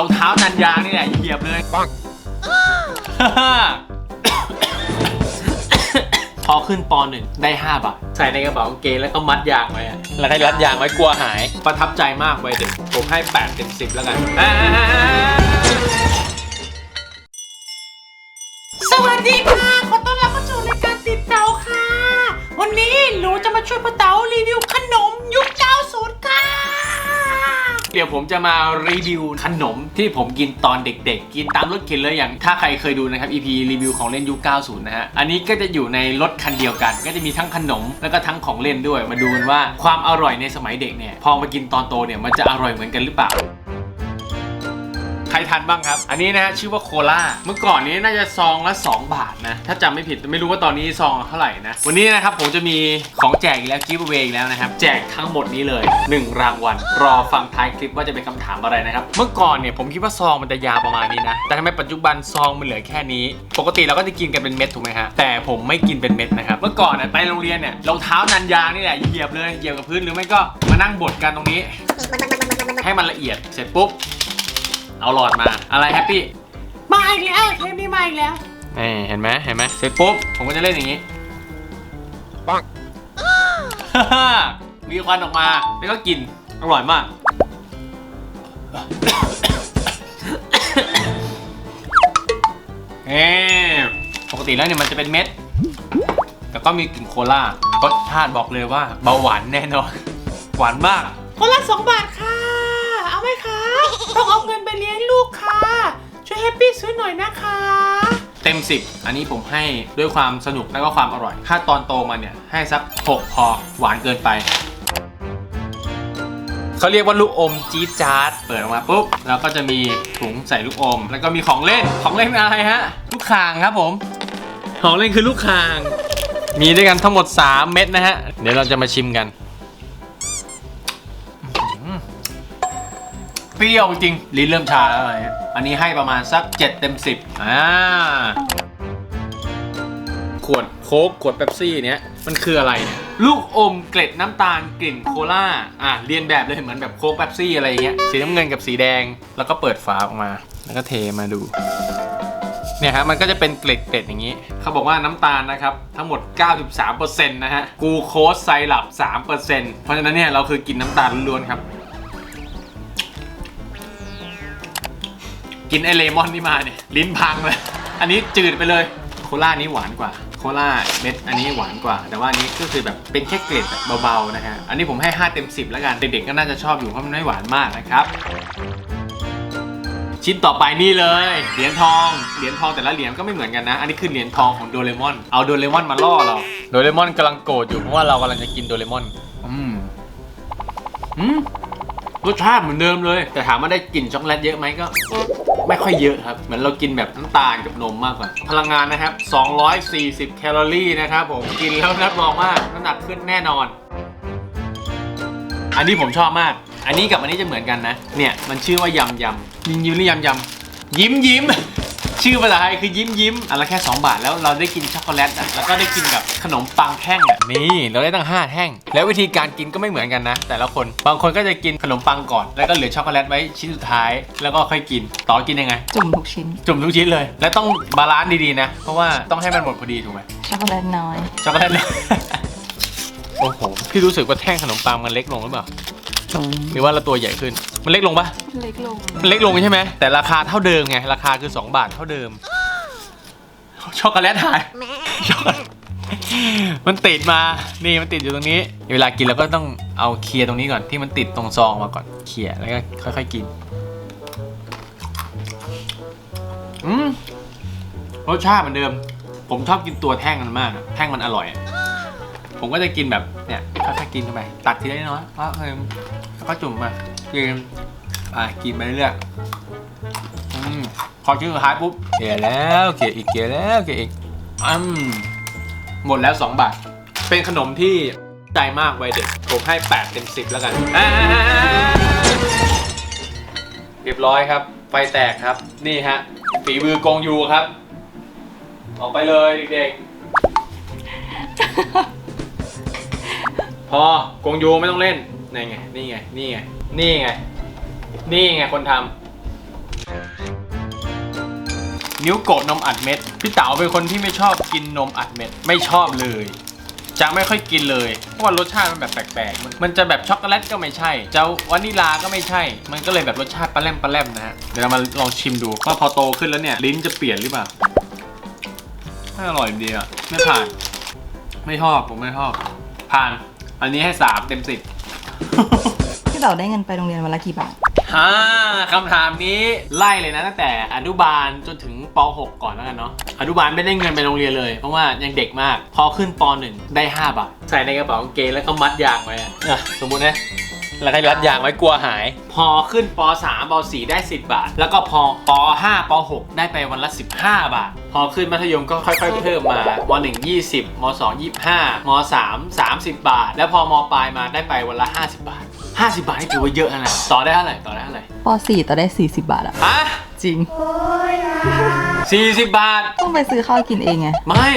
รองเท้านันยางนี่แหละเหยียบเลยปัง พอขึ้นปหนึ่งได้ 5 บาท ใส่ในกระเป๋ากางเกงแล้วก็มัดยางไว้อะแล้วให้รัดยางไว้กลัวหาย ประทับใจมากไว้ยเด็ก ผมให้8เต็ม10 แล้วกันอ่าสวัสดีค่ะ ขอต้อนรับเข้าสู่รายการติดเตาค่ะ วันนี้หนูจะมาช่วยพ่อเต๋ารีวิวขนมยุค90ค่ะเดี๋ยวผมจะมารีวิวขนมที่ผมกินตอนเด็ก ๆ กินตามรถเข็นเลยอย่างถ้าใครเคยดูนะครับ EP รีวิวของเล่นยุค 90 นะฮะ อันนี้ก็จะอยู่ในรถคันเดียวกัน ก็จะมีทั้งขนมแล้วก็ทั้งของเล่นด้วย มาดูกันว่าความอร่อยในสมัยเด็กเนี่ย พอมากินตอนโตเนี่ยมันจะอร่อยเหมือนกันหรือเปล่า ใครทันบ้างครับ อันนี้นะฮะชื่อว่าโคลาเมื่อก่อนนี้น่าจะซองละ 2 บาทนะ ถ้าจำไม่ผิดไม่รู้ว่าตอนนี้ซองเท่าไหร่นะ วันนี้นะครับผมจะมีของแจกอีกแล้วกิฟต์เวอีกแล้วนะครับ แจกทั้งหมดนี้เลย 1 รางวัล รอฟังท้ายคลิปว่าจะเป็นคำถามอะไรนะครับ เมื่อก่อนเนี่ยผมคิดว่าซองมันจะยาวประมาณนี้นะ แต่ทำไมปัจจุบันซองมันเหลือแค่นี้ ปกติเราก็จะกินกันเป็นเม็ดถูกไหมฮะ แต่ผมไม่กินเป็นเม็ดนะครับ เมื่อก่อนเนี่ยไปโรงเรียนเนี่ยรองเท้านันยางนี่แหละเหยียบเลยเหยียบกับพื้นหรือไม่ก็มานั่งบดกันตรงนี้ ให้มันละเอียดเสร็จปุ๊บ เอาหลอดมาอะไรแฮปปี้มาอีกแล้วเทปนี้มาอีกแล้วนี่เห็นไหมเห็นไหมเสร็จปุ๊บผมก็จะเล่นอย่างนี้ ปัง มีควันออกมาแล้วก็กินอร่อยมาก เอ๊ปกติแล้วเนี่ยมันจะเป็นเม็ดแล้วก็มีกลิ่นโคลารสชาติบอกเลยว่าเบาหวานแน่นอน หวานมาก คนละ2บาทค่ะ ปปี้ซื้อหน่อยนะคะ เต็ม 10 อันนี้ผมให้ด้วยความสนุกและก็ความอร่อย ถ้าตอนโตมาเนี่ย ให้สัก 6 พอหวานเกินไป เขาเรียกว่าลูกอมจี๊ดจ๊าดเปิดออกมาปุ๊บแล้วก็จะมีถุงใส่ลูกอม แล้วก็มีของเล่นของเล่นอะไรฮะลูกคางครับผม ของเล่นคือลูกคาง มีด้วยกันทั้งหมด 3 เม็ดนะฮะ เดี๋ยวเราจะมาชิมกัน เปรี้ยวจริง ลิ้นเริ่มชาแล้วอะไรฮะอันนี้ให้ประมาณสัก 7 เต็ม 10อ่าขวดโค้กขวดเป๊ปซี่เนี้ยมันคืออะไรเนี่ยลูกอมเกล็ดน้ำตาลกลิ่นโคลาอะเรียนแบบเลยเหมือนแบบโค้กเป๊ปซี่อะไรอย่างเงี้ยสีน้ำเงินกับสีแดง แล้วก็เปิดฝาออกมา แล้วก็เทมาดูเนี่ยฮะมันก็จะเป็นเกล็ดเกล็ดอย่างนี้ เขาบอกว่าน้ำตาลนะครับ ทั้งหมด 93%นะฮะกลูโคสไซรัป3%เพราะฉะนั้นเนี่ยเราคือกินน้ำตาลล้วนๆครับ กินไอเลมอนนี่มาเนี่ยลิ้นพังเลย อันนี้จืดไปเลย โคลานี้หวานกว่า โคลาเม็ดอันนี้หวานกว่า แต่ว่าอันนี้ก็คือแบบเป็นแค่เกล็ดแบบเบาๆนะฮะ อันนี้ผมให้ 5 เต็ม 10 แล้วกัน เด็กๆก็น่าจะชอบอยู่เพราะมันไม่หวานมากนะครับ ชิ้นต่อไปนี่เลย เหรียญทอง เหรียญทองแต่ละเหรียญก็ไม่เหมือนกันนะ อันนี้คือเหรียญทองของโดเรมอน เอาโดเรมอนมาล่อเรา โดเรมอนกำลังโกรธอยู่เพราะว่าเรากำลังจะกินโดเรมอน อืมอืมรสชาติเหมือนเดิมเลย แต่ถามว่าได้กลิ่นช็อกโกแลตเยอะไหมก็ ไม่ค่อยเยอะครับ เหมือนเรากินแบบน้ำตาลกับนมมากกว่า พลังงานนะครับ 240 แคลอรี่นะครับผม กินแล้วรับรองว่าน้ำหนักขึ้นแน่นอน อันนี้ผมชอบมาก อันนี้กับอันนี้จะเหมือนกันนะ เนี่ยมันชื่อว่ายำยำยิ้มยิ้มหรือยำยำยิ้มยิ้ม ชื่อภาษาไทยคือยิ้มยิ้มอันละแค่ 2 บาทแล้วเราได้กินช็อกโกแลตอะแล้วก็ได้กินกับขนมปังแท่งอะนี่เราได้ตั้ง 5 แท่ง แล้ววิธีการกินก็ไม่เหมือนกันนะ แต่ละคนบางคนก็จะกินขนมปังก่อน แล้วก็เหลือช็อกโกแลตไว้ชิ้นสุดท้าย แล้วก็ค่อยกินต่อกินยังไง จุ่มทุกชิ้น จุ่มทุกชิ้นเลย และต้องบาลานซ์ดีๆนะ เพราะว่าต้องให้มันหมดพอดีถูกไหมช็อกโกแลตน้อย ช็อกโกแลตเลยโอ้โหพี่รู้สึกว่าแท่งขนมปังมันเล็กลงหรือเปล่า หรือว่าเราตัวใหญ่ขึ้น มันเล็กลงปะเล็กลงมันเล็กลงใช่ไหมแต่ราคาเท่าเดิมไง ราคาคือ 2 บาทเท่าเดิม ช็อกโกแลตหายช็อกโกแลตมันติดมา นี่มันติดอยู่ตรงนี้ เวลากินเราก็ต้องเอาเคลียร์ตรงนี้ก่อนที่มันติดตรงซองมาก่อน เคลียร์แล้วก็ค่อยๆกิน อืมรสชาติเหมือนเดิม ผมชอบกินตัวแท่งมันมากอะแท่งมันอร่อยอะผมก็จะกินแบบเนี่ยค่อยๆกินเข้าไป ตักทีละน้อยว่าเออ แล้วก็จุ่มมากินอะกินไปเรื่อยๆอืมพอชิ้นสุดท้ายปุ๊บเกลี่ยแล้วเกลี่ยอีกเกลี่ยแล้วเกลี่ยอีกอืมหมดแล้ว 2 บาท เป็นขนมที่ใจมากวัยเด็กผมให้ 8 เต็ม 10 แล้วกันเรียบร้อยครับ ไฟแตกครับ นี่ฮะฝีมือกงยูครับ ออกไปเลยเด็กๆ พอกงยูไม่ต้องเล่น นี่ไง นี่ไง นี่ไง นี่ไง นี่ไงคนทนิ้วโกะนมอัดเม็ด พี่เต๋าเป็นคนที่ไม่ชอบกินนมอัดเม็ด ไม่ชอบเลย จะไม่ค่อยกินเลย เพราะว่ารสชาติมันแบบแปลกๆมันมันจะแบบช็อกโกแลตก็ไม่ใช่ จะวานิลาก็ไม่ใช่ มันก็เลยแบบรสชาติปลาแรมปลาแรมนะฮะ เดี๋ยวเรามาลองชิมดูว่าพอโตขึ้นแล้วเนี่ย ลิ้นจะเปลี่ยนหรือเปล่าไม่อร่อยดีอะ ไม่ผ่าน ไม่ชอบผมไม่ชอบ ผ่าน อันนี้ให้สามเต็มสิบ พี่เต๋าได้เงินไปโรงเรียนวันละกี่บาทฮ่าคำถามนี้ไล่เลยนะตั้งแต่อนุบาลจนถึงป .6 ก่อนแล้วกันเนาะอนุบาลไม่ได้เงินไปโรงเรียนเลย เพราะว่ายังเด็กมาก พอขึ้นป .1 ได้ 5 บาท ใส่ในกระเป๋ากางเกงแล้วก็มัดยางไว้อะอะสมมุตินะ แล้วให้รัดยางไว้กลัวหาย พอขึ้นป .3 ป .4 ได้ 10 บาท แล้วก็พอป .5 ป .6 ได้ไปวันละ 15 บาท พอขึ้นมัธยมก็ค่อยๆ เพิ่มมาม .1 20ม .2 25ม .3 30 บาท แล้วพอมปลายมาได้ไปวันละ 50 บาท 50 บาทนี่ถือว่าเยอะนะต่อได้เท่าไหร่ต่อได้เท่าไหร่ป .4 ต่อได้ 40 บาทอะฮะจริง 40 บาท ต้องไปซื้อข้าวกินเองไงไม่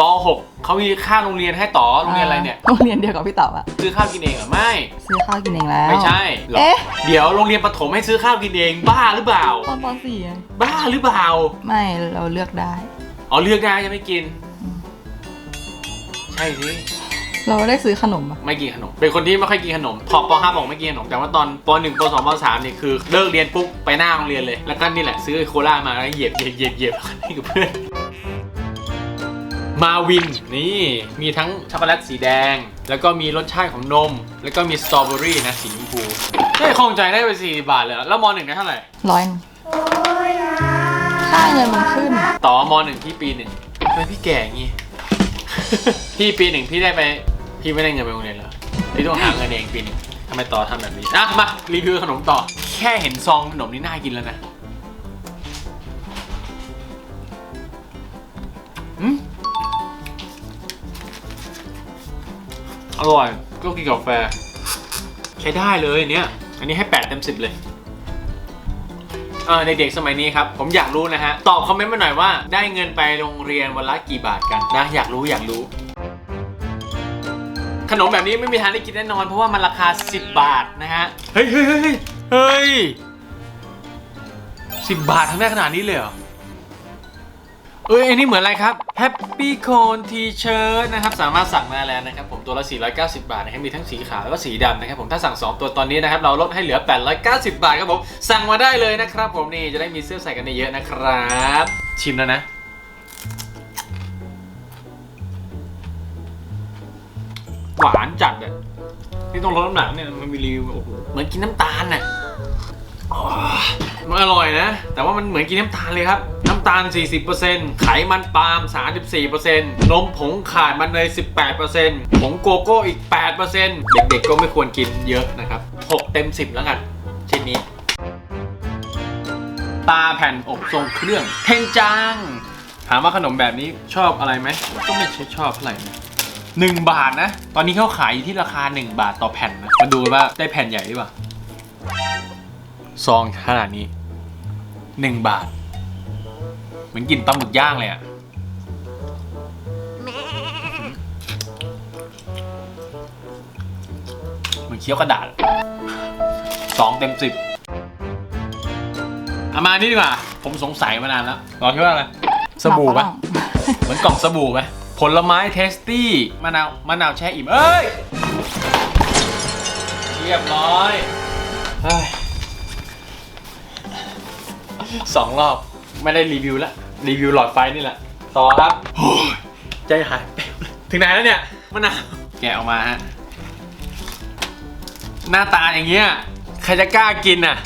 ป .6 เขามีค่าโรงเรียนให้ต่อโรงเรียนอะไรเนี่ย โรงเรียนเดียวกับพี่เต๋าอะซื้อข้าวกินเองเหรอไม่ ซื้อข้าวกินเองแล้ว ไม่ใช่หรอเอ๊ะ เดี๋ยวโรงเรียนประถมให้ซื้อข้าวกินเองบ้าหรือเปล่า ตอนป .4 ไงบ้าหรือเปล่าไม่เราเลือกได้ อ๋อเลือกได้จะไม่กินอืมใช่สิ เราได้ซื้อขนมอะไม่กินขนม เป็นคนที่ไม่ค่อยกินขนม พอป .5 บอกไม่กินขนม แต่ว่าตอนป .1 ป .2 ป .3 นี่คือเลิกเรียนปุ๊บไปหน้าโรงเรียนเลย แล้วก็นี่แหละซื้อโคลามาแล้วเหยียบเหยียบเหยียบเหยียบนี่กับเพื่อน มาวินนี่มีทั้งช็อกโกแลตสีแดง แล้วก็มีรสชาติของนม แล้วก็มีสตรอเบอรี่นะสีชมพูได้คงใจได้ไปสี่บาทเลยเหรอแล้วมหนึ่งได้เท่าไหร่ร้อยหนึ่งค่าเงินมันขึ้น ต่อมหนึ่งพี่ปีหนึ่งทำไมพี่แก่อย่างงี้ พี่ปีหนึ่งพี่ได้ไป พี่ไม่ได้เงินไปโรงเรียนเหรอพี่ต้องหาเงินเองปีนทำไมต่อทำแบบนี้อะมารีวิวขนมต่อ แค่เห็นซองขนมนี่น่ากินแล้วนะอืมอร่อยก็กินกาแฟ ใช้ได้เลยเนี่ยอันนี้ให้ 8 เต็ม 10 เลยเออในเด็กสมัยนี้ครับ ผมอยากรู้นะฮะ ตอบคอมเมนต์มาหน่อยว่า ได้เงินไปโรงเรียนวันละกี่บาทกันนะ อยากรู้อยากรู้ ขนมแบบนี้ไม่มีทางได้กินแน่นอน เพราะว่ามันราคา 10 บาทนะฮะ เฮ้ยเฮ้ยเฮ้ยเฮ้ยสิบบาททำได้ขนาดนี้เลยเหรอ เอ้ยอันนี้เหมือนอะไรครับ Happy Cone T-shirt นะครับ สามารถสั่งมาแล้วนะครับผมตัวละ 490 บาทนะครับมีทั้งสีขาวแล้วก็สีดำนะครับผมถ้าสั่ง 2 ตัวตอนนี้นะครับ เราลดให้เหลือ 890 บาทครับผม สั่งมาได้เลยนะครับผมนี่จะได้มีเสื้อใส่กันเยอะๆนะครับ ชิมแล้วนะ หวานจัดอะนี่ต้องลดน้ำหนักเนี่ยมันมีรีวิวโอ้โหเหมือนกินน้ำตาลน่ะมันอร่อยนะ แต่ว่ามันเหมือนกินน้ำตาลเลยครับ น้ำตาล 40%ไขมันปาล์ม 34%นมผงขาดมันเนย18%ผงโกโก้อีก 8%เด็กๆก็ไม่ควรกินเยอะนะครับ 6 เต็ม 10 แล้วกันชิ้นนี้ตาแผ่นอบทรงเครื่อง เทนจัง ถามว่าขนมแบบนี้ชอบอะไรไหม ก็ไม่ใช่ชอบเท่าไหร่นะ หนึ่งบาทนะ ตอนนี้เขาขายอยู่ที่ราคา 1 บาทต่อแผ่นนะ มาดูว่าได้แผ่นใหญ่หรือเปล่า ซองขนาดนี้ 1 บาท เหมือนกินปลาหมึกย่างเลยอะเหมือนเคี้ยวกระดาษสองเต็มสิบเอามานี่ดีกว่า ผมสงสัยมานานแล้วลองคิดว่าอะไร สบู่ปะเหมือนกล่องสบู่ไหม ผลไม้เทสตี้มะนาวมะนาวแช่อิ่มเอ้ย เรียบร้อยเฮ้ยสองรอบไม่ได้รีวิวแล้วรีวิวหลอดไฟนี่แหละ ต่อครับโอ้ยใจหายแป๊บเลยถึงไหนแล้วเนี่ยมะนาวแกะออกมาฮะหน้าตาอย่างเงี้ยใครจะกล้ากินอะ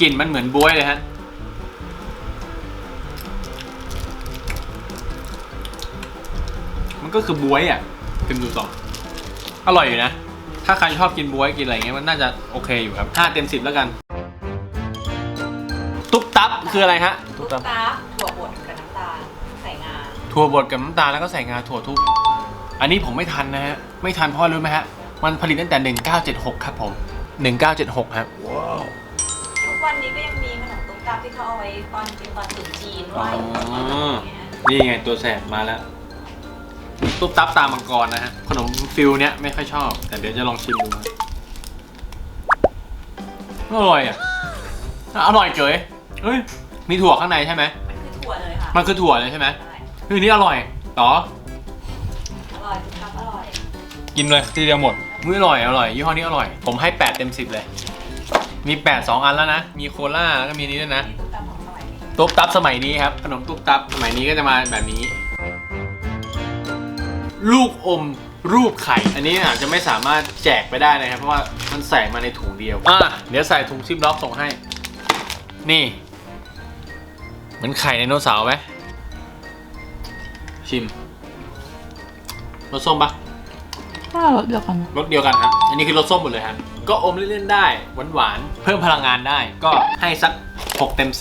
กลิ่นมันเหมือนบวยเลยฮะ ก็คือบวยอะพิมพ์ดูต่ออร่อยอยู่นะ ถ้าใครชอบกินบวยกินอะไรเงี้ยมันน่าจะโอเคอยู่ครับ5เต็ม10แล้วกัน ตุ๊บตับคืออะไรฮะตุ๊กตาถั่วบดกับน้ำตาลใส่งาถั่วบดกับน้ำตาลแล้วก็ใส่งาถั่วทุบอันนี้ผมไม่ทันนะฮะไม่ทันเพราะอะไรรู้ไหมฮะมันผลิตตั้งแต่ 1976 ครับผม 1976 ครับทุกวันนี้ก็ยังมีขนมตุ๊กตาที่เขาเอาไว้ตอนกินตอนตรุษจีนไหว้อ๋ออย่างเงี้ยนี่ไงตัวแสบมาแล้ว ตุ๊บตับตามังกรนะฮะ ขนมฟิลเนี้ยไม่ค่อยชอบ แต่เดี๋ยวจะลองชิมดูฮะอร่อยอะ อร่อยเก๋ยเฮ้ย มีถั่วข้างในใช่ไหมมันคือถั่วเลยค่ะมันคือถั่วเลยใช่ไหมใช่เฮ้ยนี่อร่อยต่อ อร่อยทุกคำอร่อย กินเลยทีเดียวหมดมื้ออร่อยอร่อยยี่ห้อนี้อร่อย ผมให้ 8 เต็ม 10 เลย มี 8 2 อันแล้วนะ มีโคล่าแล้วก็มีนี้ด้วยนะนี่ตุ๊กตาของสมัยนี้ตุ๊บตับสมัยนี้ครับ ขนมตุ๊บตับสมัยนี้ก็จะมาแบบนี้ ลูกอมรูปไข่ อันนี้อาจจะไม่สามารถแจกไปได้นะครับ เพราะว่ามันใส่มาในถุงเดียว อะ เดี๋ยวใส่ถุงซิปล็อกส่งให้ นี่ เหมือนไข่ไดโนเสาร์ไหม ชิมรสส้มปะถ้ารสเดียวกันนะรสเดียวกันครับ อันนี้คือรสส้มหมดเลยครับ ก็อมเล่นๆได้ หวานๆ เพิ่มพลังงานได้ ก็ให้สัก 6 เต็ม 10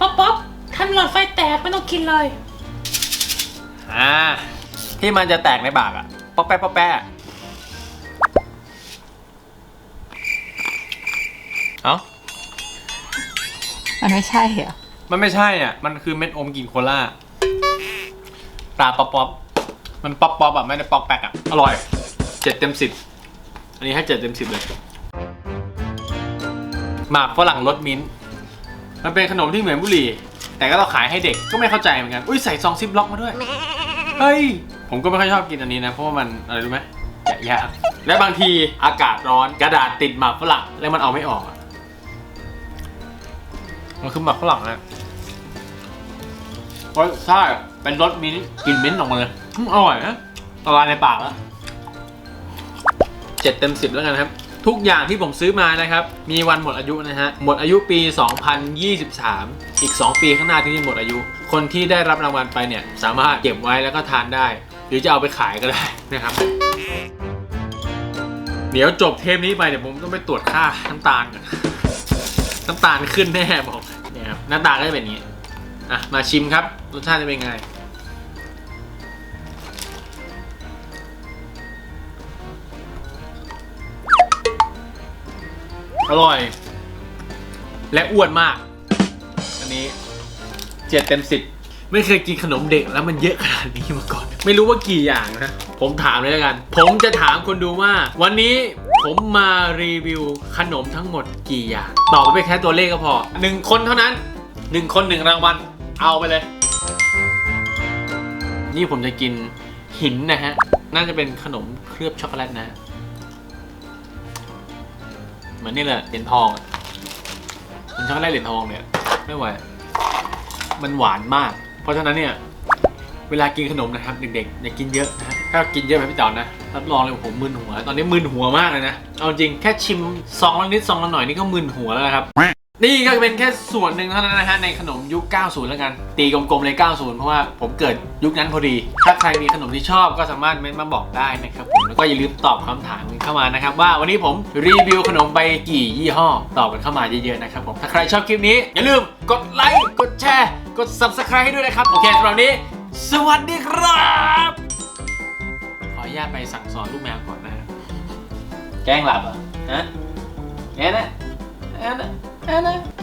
ป๊อปป๊อปทำหลอดไฟแต กไม่ต้องกินเลย อ่า ที่มันจะแตกในปากอะป๊อกแป๊ะป๊อกแป๊ะเอ้า มันไม่ใช่เหรอมันไม่ใช่อะ มันคือเม็ดอมกลิ่นโคล่าปลาป๊อปป๊อปมันป๊อปป๊อปอะไม่ได้ป๊อกแป๊กอะอร่อย เจ็ดเต็มสิบ อันนี้ให้เจ็ดเต็มสิบเลย หมากฝรั่งรสมิ้นท์มันเป็นขนมที่เหมือนบุหรี่ แต่ก็เราขายให้เด็กก็ไม่เข้าใจเหมือนกัน อุ้ยใส่ซองซิปล็อกมาด้วย เฮ้ย ผมก็ไม่ค่อยชอบกินอันนี้นะ เพราะว่ามันอะไรรู้ไหมยากและบางทีอากาศร้อนกระดาษติดหมากฝรั่งแล้วมันเอาไม่ออกอะมันคือหมากฝรั่งนะรสชาติเป็นรสมิ้นท์กลิ่นมิ้นท์ออกมาเลยอืมอร่อยนะละลายในปากแล้วเจ็ดเต็มสิบแล้วกันครับ ทุกอย่างที่ผมซื้อมานะครับ มีวันหมดอายุนะฮะ หมดอายุปี 2023 อีก 2 ปีข้างหน้าที่จะหมดอายุ คนที่ได้รับรางวัลไปเนี่ย สามารถเก็บไว้แล้วก็ทานได้ หรือจะเอาไปขายก็ได้นะครับเดี๋ยวจบเทปนี้ไปเดี๋ยวผมต้องไปตรวจค่าน้ำตาลก่อนน้ำตาลขึ้นแน่บอกเนี่ยครับหน้าตาก็จะเป็นอย่างนี้อะมาชิมครับรสชาติจะเป็นไง อร่อย และอ้วนมาก อันนี้เจ็ดเต็มสิบไม่เคยกินขนมเด็กแล้วมันเยอะขนาดนี้มาก่อน ไม่รู้ว่ากี่อย่างนะ ผมถามเลยแล้วกัน ผมจะถามคนดูว่า วันนี้ผมมารีวิวขนมทั้งหมดกี่อย่าง ตอบไปแค่ตัวเลขก็พอหนึ่งคนเท่านั้นหนึ่งคนหนึ่งรางวัลเอาไปเลย นี่ผมจะกินหินนะฮะ น่าจะเป็นขนมเคลือบช็อกโกแลตนะ เหมือนนี่แหละเหรียญทองอะมันช็อกโกแลตเหรียญทองเนี่ย ไม่ไหว มันหวานมาก เพราะฉะนั้นเนี่ย เวลากินขนมนะครับเด็กๆอย่ากินเยอะนะฮะถ้ากินเยอะแบบพี่จอนนะรับรองเลยผมมึนหัว ตอนนี้มึนหัวมากเลยนะเอาจริงแค่ชิมซองละนิดซองละหน่อยนี่ก็มึนหัวแล้วนะครับ นี่ก็เป็นแค่ส่วนหนึ่งเท่านั้นนะฮะในขนมยุค 90 แล้วกัน ตีกลมๆเลย 90 เพราะว่าผมเกิดยุคนั้นพอดี ถ้าใครมีขนมที่ชอบก็สามารถเม้นมาบอกได้นะครับผมแล้วก็อย่าลืมตอบคำถามกันเข้ามานะครับว่าวันนี้ผมรีวิวขนมไปกี่ยี่ห้อ ตอบกันเข้ามาเยอะๆนะครับผมถ้าใครชอบคลิปนี้ อย่าลืมกดไลค์กดแชร์ กด subscribe ให้ด้วยนะครับ โอเคสำหรับนี้ สวัสดีครับ ขออนุญาตไปสั่งสอนลูกแมวก่อนนะแกล้งหลับเหรอฮะแอนนะแอนนะ แอนนะ